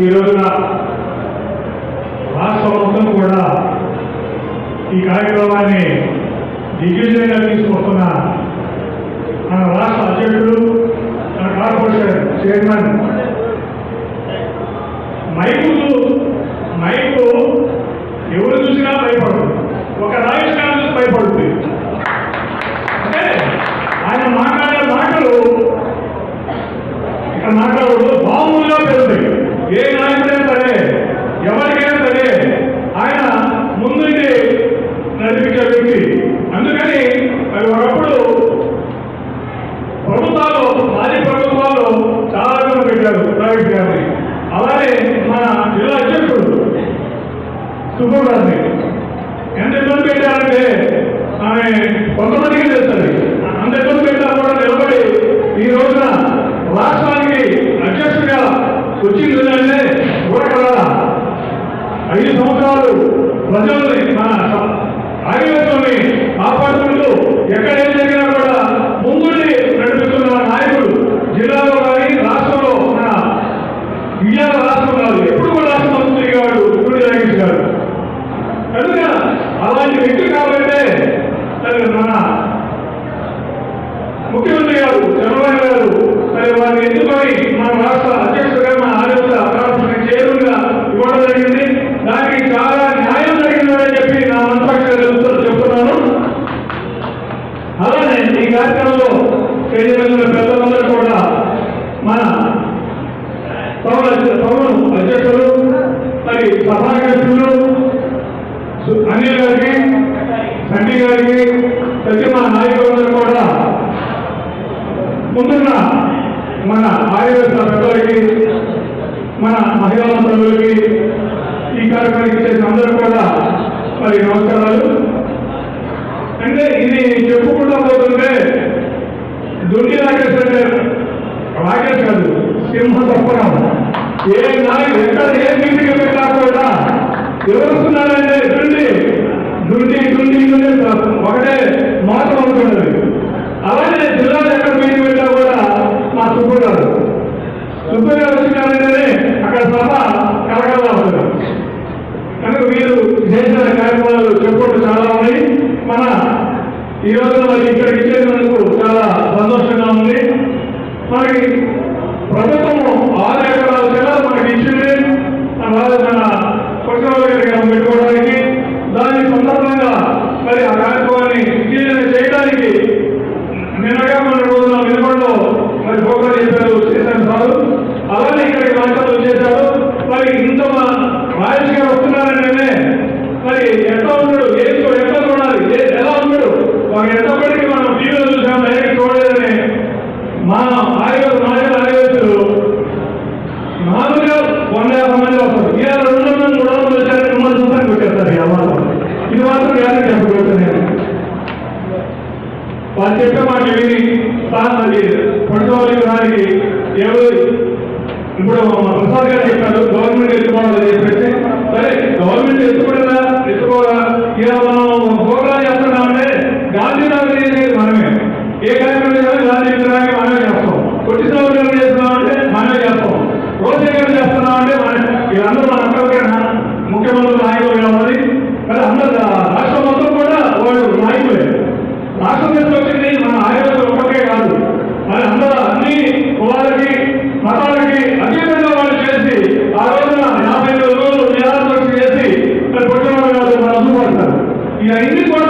ఈ రోజున రాష్ట్ర మొత్తం కూడా ఈ కార్యక్రమాన్ని దిగ్విజయంగా తీసుకొస్తున్న మన రాష్ట్ర అధ్యక్షుడు మన కార్పొరేషన్ చైర్మన్ మైకు మైకు ఎవరు చూసినా భయపడదు ఒక రాజస్థాన్ చూసి భయపడుతుంది. అంటే ఆయన మాట్లాడే మాటలు ఇక్కడ మాట్లాడదు బాంబులుగా పెరుగుతాయి. ఏ నాయకుడైనా సరే ఎవరికైనా సరే ఆయన ముందుండి నడిపించే వ్యక్తి. అందుకని మరి ఒకప్పుడు ప్రభుత్వాలు మాజీ ప్రభుత్వాలు చాలా మంది పెట్టారు ప్రైవేట్ గారిని. అలానే మన జిల్లా అధ్యక్షుడు సుబ్బు గారిని. ఎంత ఇబ్బంది పెట్టారంటే ఆమె కొంతమందికి తెలుస్తుంది అంత ఇబ్బంది పెట్టా కూడా నిలబడి ఈ రోజున రాష్ట్రానికి అధ్యక్షుడిగా వచ్చింది అంటే కూడా ఐదు సంవత్సరాలు ప్రజల్ని మన ఆదివాసుల్ని కాపాడుకుంటూ ఎక్కడేం జరిగినా కూడా ముందుండి నడిపిస్తున్న నాయకుడు జిల్లాలో కానీ రాష్ట్రంలో మన ఇయ్యాల రాష్ట్రం కాదు ఎప్పుడు కూడా రాష్ట్ర మంత్రి గారు సూర్య నాగేష్ గారు కనుక అలాంటి వ్యక్తి కాబట్టి మరి మన ముఖ్యమంత్రి గారు చంద్రబాబు గారు మరి వారిని ఎన్నుకొని మన రాష్ట్ర అధ్యక్షుడిగా మన ఆరోగ్య కార్పొరేషన్ చైర్మన్గా ఇవ్వడం జరిగింది. దానికి చాలా న్యాయం జరిగిందని చెప్పి నా మనసాక్షి చెప్తున్నాను. అలానే ఈ కార్యక్రమంలో తెలియజేసిన పెద్దలందరూ కూడా మన పవన్ అధ్య- అధ్యక్షులు మరి సభాధ్యక్షులు అనిల్ గారికి సండి గారికి ప్రతి మా నాయకులందరూ కూడా ముందున్న మన ఆయుర్వేద పెద్దలకి మన మహిళా సభ్యులకి ఈ కార్యక్రమానికి చేసిన అందరూ కూడా మరి నమస్కారాలు. అంటే ఇది చెప్పుకుంటూ పోతుంటే దుర్గి రాకేష్ అంటే రాకేష్ కాదు సింహ తప్పడం ఏ నాయకు ఎక్కడ ఏ మీటింగ్ పెట్టా కూడా ఎవరు వస్తున్నారంటే దుండి దుండి దుండి దుండి ఒకటే మాట అనుకున్నది అలానే జిల్లాలో ఎక్కడ మీటింగ్ పెట్టా కూడా మా సుబ్బు గారు ఉద్యోగాలు వచ్చినారంటేనే అక్కడ సభ కలకల్లా ఉంటుంది కనుక మీరు చేసిన కార్యక్రమాలు చెప్పుకుంటూ చాలా ఉన్నాయి. మన ఈ రోజున మరి ఇక్కడికి ఇచ్చేందుకు చాలా సంతోషంగా ఉంది. మనకి ప్రభుత్వం ఆరు ఎకరాల చెల మనకి ఇచ్చింది అలాగే మన కొట్టవాళ్ళ గారికి పెట్టుకోవడానికి దాని సందర్భంగా మరి ఆ కార్యక్రమాన్ని విజయవంతం చేయడానికి నిన్నగా మన రోజున వినపడలో మరి ప్రోగ్రాం చెప్పారు చేశారు సార్ అలానే ఇక్కడికి మాట్లాడుతూ చేశారు మరి ఇంత మా రాజేష్ గారు వస్తున్నారంటేనే మరి ఎట్లా ఉన్నాడు ఏం చూ- ఎట్లా చూడాలి ఏ- ఎలా ఉన్నాడు మాకు ఎంతప్పటికీ మనం టీవీలో చూసాం డైరెక్ట్ చూడలేదని మా ఆయుధ నాయకుల ఆయుధులు మామూలుగా వంద యాభై మంది వస్తారు ఇవాళ రెండు వందలు మూడు వందలు వచ్చారు మిమ్మల్ని చూసాను పెట్టేస్తారు ఈ అమ్మాయి ఇది మాత్రం గ్యారెంటీ చెప్పబోతున్నాను వారు చెప్పే మాట విని సార్ మరి పట్టుకోవాలి దానికి ఎవరు ఇప్పుడు మా ప్రసాద్ గారు చెప్పారు గవర్నమెంట్ ఎత్తుకోవాలని చెప్పేసి. సరే గవర్నమెంట్ ఎత్తుకోవడా ఎత్తుకోవాలా? ఇలా మనం ప్రోగ్రాం చేస్తున్నామంటే గాంధీనగర్ అనేది మనమే. ఏ కార్యక్రమం చేసినా గాంధీ విగ్రహానికి మనమే చేస్తాం కొట్టి సౌకర్యం చేస్తున్నామంటే మనమే చేస్తాం రోజేకరణ చేస్తున్నామంటే మన వీళ్ళందరూ మన అక్కడికైనా ముఖ్యమంత్రి నాయకులు కావాలి మరి అందరు రాష్ట్రం మొత్తం కూడా వాళ్ళు నాయకులే రాష్ట్రం వచ్చింది మన ఒక్కటే కాదు. అందరూ అన్ని కులాలకి మతాలకి అతీతంగా వాళ్ళు చేసి ఆ రోజున యాభై రోజులు నిరాశ చేసి కూడా